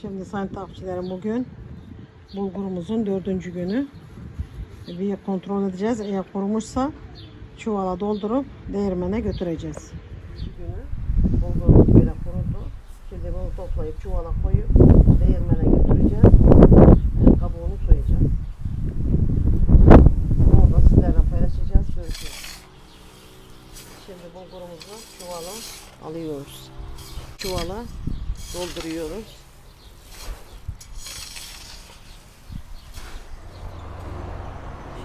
Şimdi sayın takipçilerim bugün bulgurumuzun dördüncü günü. Bir kontrol edeceğiz. Eğer kurumuşsa çuvala doldurup değirmene götüreceğiz. Günü bulgurumuz böyle kurudu. Şimdi bunu toplayıp çuvala koyup değirmene götüreceğiz. E, Kabuğunu soyacağız. Onu da sizlerle paylaşacağız. Görüşürüz. Şimdi bulgurumuzu çuvala alıyoruz. Çuvala dolduruyoruz.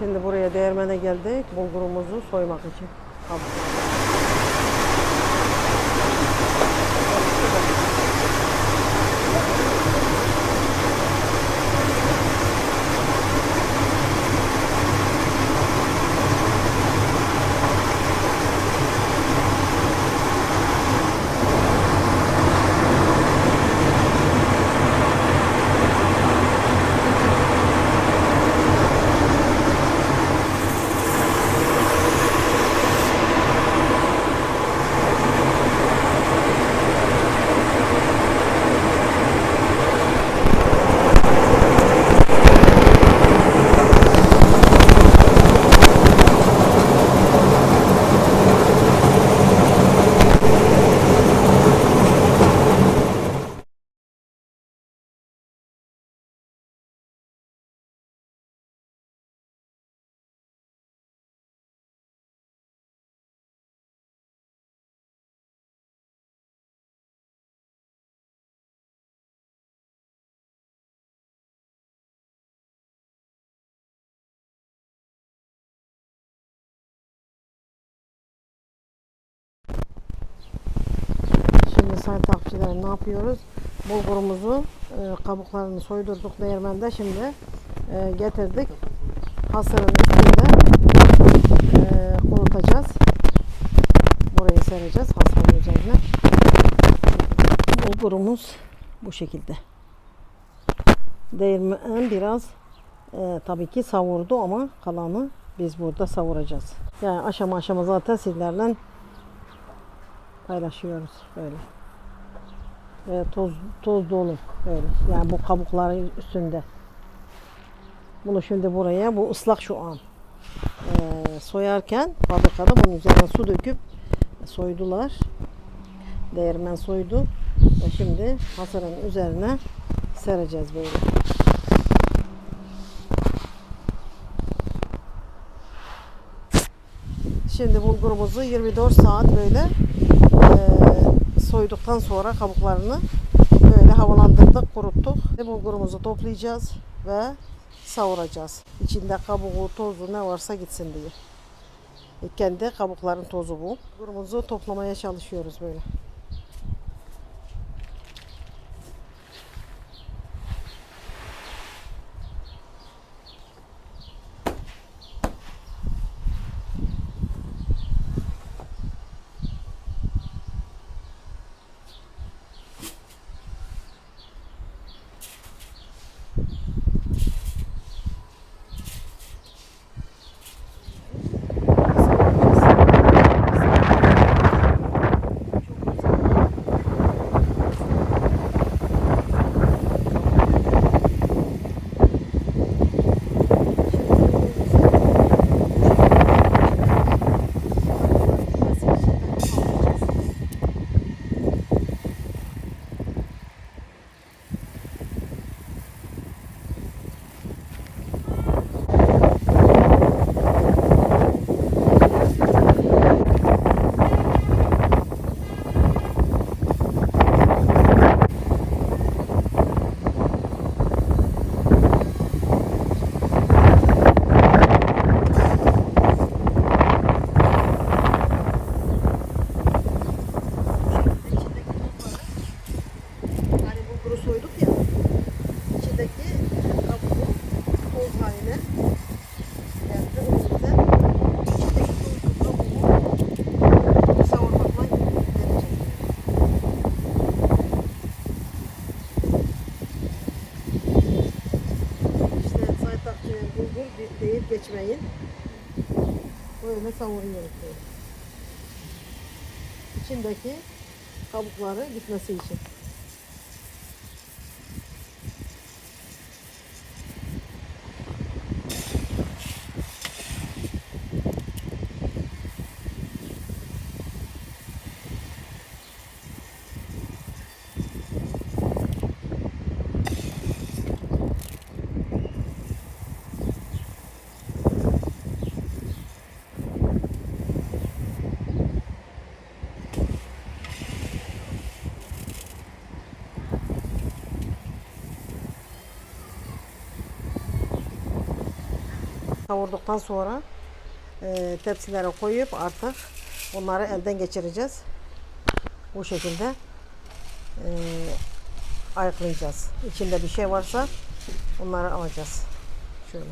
Şimdi buraya değirmene geldik. Bulgurumuzu soymak için. Kabuklarını. Takipçilerim ne yapıyoruz? Bulgurumuzu e, kabuklarını soydurduk değirmende. Şimdi e, getirdik. Hasırın üstünde e, kurutacağız. Burayı sereceğiz hasırın üzerine. Bulgurumuz bu şekilde. Değirmen biraz e, tabii ki savurdu ama kalanı biz burada savuracağız. Yani aşama aşama zaten sizlerle paylaşıyoruz böyle. Ve toz toz dolu böyle. Yani bu kabukların üstünde. Bunu şimdi buraya bu ıslak şu an. Ee, soyarken fabrikada bunun üzerine su döküp soydular. Değirmen soydu. Ve şimdi hasırın üzerine sereceğiz böyle. Şimdi bulgurumuzu 24 saat böyle eee, soyduktan sonra kabuklarını böyle havalandırdık, kuruttuk. Ve bulgurumuzu toplayacağız ve savuracağız. İçinde kabuğu, tozu ne varsa gitsin diye. E, Kendi kabukların tozu bu. Bulgurumuzu toplamaya çalışıyoruz böyle. Hani bulguru soyduk ya. içindeki kabuğu toz haline geldi. O yüzden içindeki toz kabuğu savurmakla gelecek. İşte saytakçı bulgur de- deyip geçmeyin. Böyle. İçindeki kabukları gitmesi için. Kavurduktan sonra e, tepsilere koyup artık onları elden geçireceğiz. Bu şekilde e, ayıklayacağız. İçinde bir şey varsa onları alacağız. Şöyle.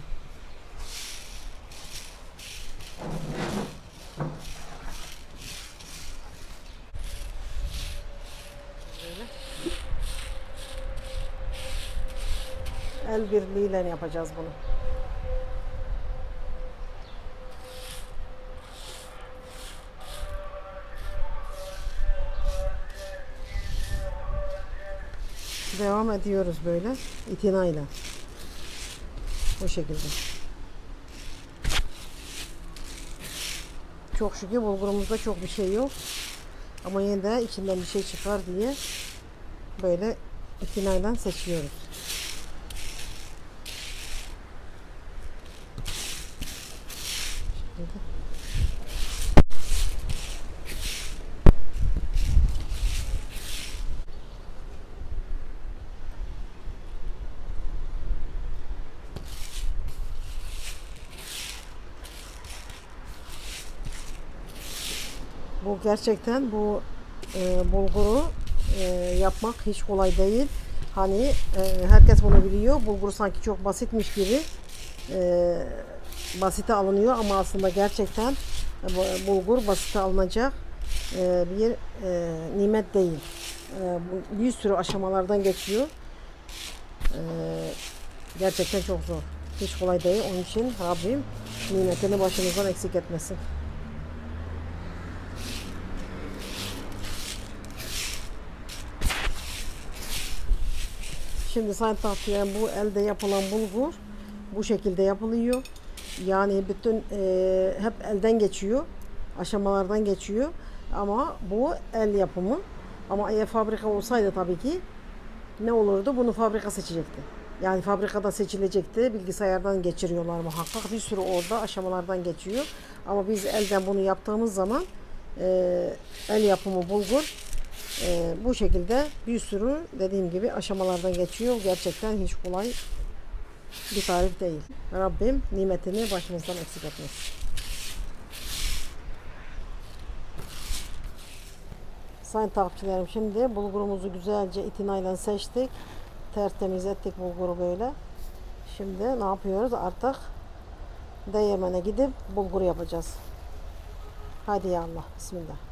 El birliğiyle yapacağız bunu. Devam ediyoruz böyle itinayla. Bu şekilde. Çok şükür bulgurumuzda çok bir şey yok. Ama yine de içinden bir şey çıkar diye böyle itinayla seçiyoruz. Şöyle. Bu gerçekten bu e, bulguru e, yapmak hiç kolay değil. Hani e, herkes bunu biliyor. Bulgur sanki çok basitmiş gibi e, basite alınıyor ama aslında gerçekten bu- bulgur basite alınacak e, bir e, nimet değil. E, bir sürü aşamalardan geçiyor. E, gerçekten çok zor. Hiç kolay değil. Onun için Rabbim nimetini başımızdan eksik etmesin. Şimdi sayın tahtiyen bu elde yapılan bulgur bu şekilde yapılıyor. Yani bütün e, hep elden geçiyor. Aşamalardan geçiyor. Ama bu el yapımı. Ama eğer fabrika olsaydı tabii ki ne olurdu? Bunu fabrika seçecekti. Yani fabrikada seçilecekti. Bilgisayardan geçiriyorlar muhakkak. Bir sürü orada aşamalardan geçiyor. Ama biz elden bunu yaptığımız zaman e, el yapımı bulgur ee, bu şekilde bir sürü dediğim gibi aşamalardan geçiyor. Gerçekten hiç kolay bir tarif değil. Rabbim nimetini başımızdan eksik etmesin. Sayın takipçilerim şimdi bulgurumuzu güzelce itinayla seçtik. Tertemiz ettik bulguru böyle. Şimdi ne yapıyoruz? Artık değirmene gidip bulgur yapacağız. Hadi ya Allah. Bismillah.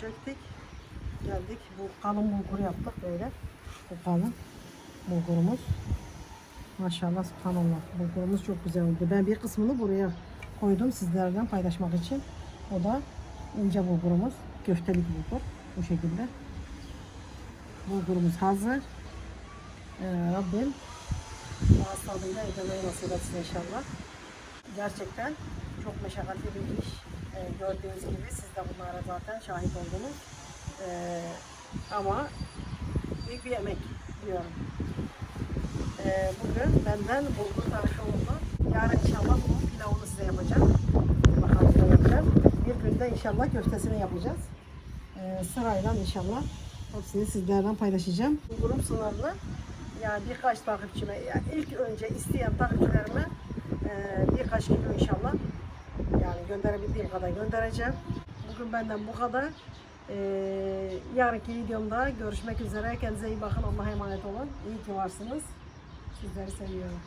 Çektik. Geldik. Bu kalın bulgur yaptık böyle. Bu kalın bulgurumuz. Maşallah subhanallah. Bulgurumuz çok güzel oldu. Ben bir kısmını buraya koydum sizlerden paylaşmak için. O da ince bulgurumuz. Köftelik bulgur. Bu şekilde. Bulgurumuz hazır. Ee, Rabbim tadıyla ödemeyi nasip etsin inşallah. Gerçekten çok meşakkatli bir iş. Ee, gördüğünüz gibi siz de bunlara zaten şahit oldunuz. Ee, ama büyük bir emek diyorum. Ee, bugün benden bulgur tarifi oldu. Yarın inşallah bunun pilavını size yapacağım. Ne yapacağım. Bir günde inşallah köftesini yapacağız. Ee, sırayla inşallah hepsini sizlerden paylaşacağım. Bulgurum sınırlı. Yani birkaç takipçime, yani ilk önce isteyen takipçilerime e, birkaç kilo inşallah yani gönderebildiğim kadar göndereceğim. Bugün benden bu kadar. Ee, yarınki videomda görüşmek üzere. Kendinize iyi bakın. Allah'a emanet olun. İyi ki varsınız. Sizleri seviyorum.